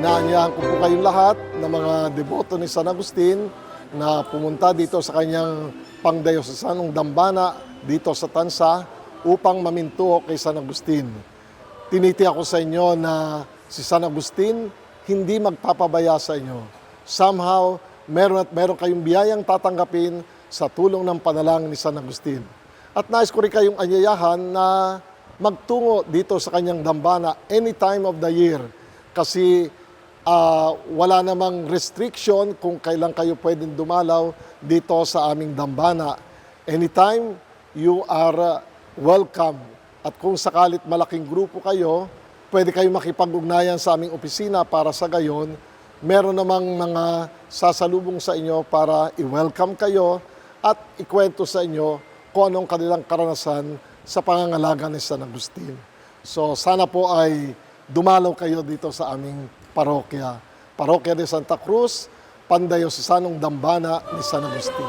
inaanyahan ko po kayong lahat na mga deboto ni San Agustin na pumunta dito sa kanyang pangdayosasanong dambana dito sa Tansa upang maminto kay San Agustin. Tiniti ako sa inyo na si San Agustin hindi magpapabaya sa inyo. Somehow, meron at meron kayong biyayang tatanggapin sa tulong ng panalangin ni San Agustin. At nais ko rin kayong anyayahan na magtungo dito sa kanyang dambana any time of the year. Kasi ah, wala namang restriction kung kailan kayo pwedeng dumalaw dito sa aming dambana. Anytime, you are uh, welcome. At kung sakalit malaking grupo kayo, pwede kayo makipag-ugnayan sa aming opisina para sa gayon, meron namang mga sasalubong sa inyo para i-welcome kayo at ikwento sa inyo kung anong kanilang karanasan sa pangangalaga ni San Agustin. So sana po ay dumalaw kayo dito sa aming parokya. Parokya de Santa Cruz, Pandayosesanong Dambana ni San Agustin.